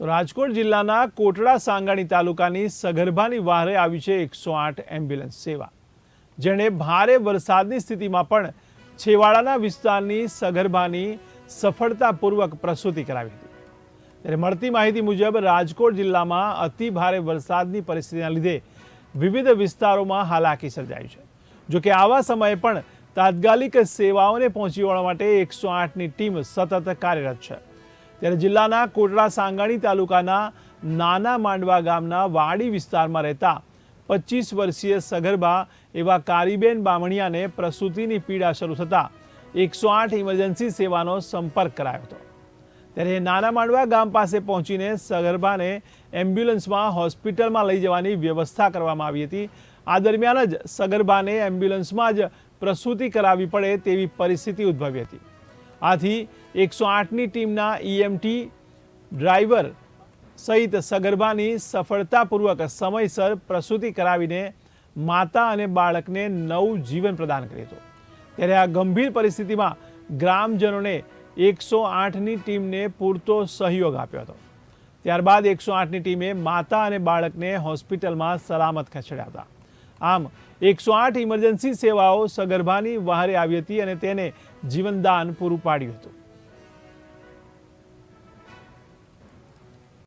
તો રાજકોટ જિલ્લાના કોટડા સાંગાણી તાલુકાની સગર્ભાની વારે આવી છે એકસો આઠ એમ્બ્યુલન્સ સેવા. જેણે ભારે વરસાદની સ્થિતિમાં પણ છેવાડાના વિસ્તારની સગર્ભાની સફળતાપૂર્વક પ્રસૂતિ કરાવી હતી. ત્યારે મળતી માહિતી મુજબ રાજકોટ જિલ્લામાં અતિ ભારે વરસાદની પરિસ્થિતિના લીધે વિવિધ વિસ્તારોમાં હાલાકી સર્જાઈ છે. જોકે આવા સમયે પણ તાત્કાલિક સેવાઓને પહોંચી વળવા માટે એકસો આઠની ટીમ સતત કાર્યરત છે. ત્યારે જિલ્લાના કોટડા સાંગાણી તાલુકાના નાના માંડવા ગામના વાડી વિસ્તારમાં રહેતા પચીસ વર્ષીય સગર્ભા એવા કારીબેન બામણિયાને પ્રસૂતિની પીડા શરૂ થતાં એકસો આઠ ઇમરજન્સી સેવાનો સંપર્ક કરાયો હતો. ત્યારે નાના માંડવા ગામ પાસે પહોંચીને સગર્ભાને એમ્બ્યુલન્સમાં હોસ્પિટલમાં લઈ જવાની વ્યવસ્થા કરવામાં આવી હતી. આ દરમિયાન જ સગર્ભાને એમ્બ્યુલન્સમાં જ પ્રસૂતિ કરાવવી પડે તેવી પરિસ્થિતિ ઉદ્ભવી હતી. આથી એકસો આઠની ટીમના ઈએમટી ડ્રાઈવર સહિત સગર્ભાની સફળતાપૂર્વક સમયસર પ્રસૂતિ કરાવીને માતા અને બાળકને નવું જીવન પ્રદાન કર્યું હતું ત્યારે આ ગંભીર પરિસ્થિતિમાં ગ્રામજનોને એકસો આઠની ટીમને પૂરતો સહયોગ આપ્યો હતો. ત્યારબાદ એકસો આઠની ટીમે માતા અને બાળકને હોસ્પિટલમાં સલામત ખસેડ્યા હતા. આમ, એકસો આઠ ઇમરજન્સી સેવાઓ સગર્ભાની વહારે આવી હતી અને તેને જીવનદાન પૂરું પાડ્યું હતું.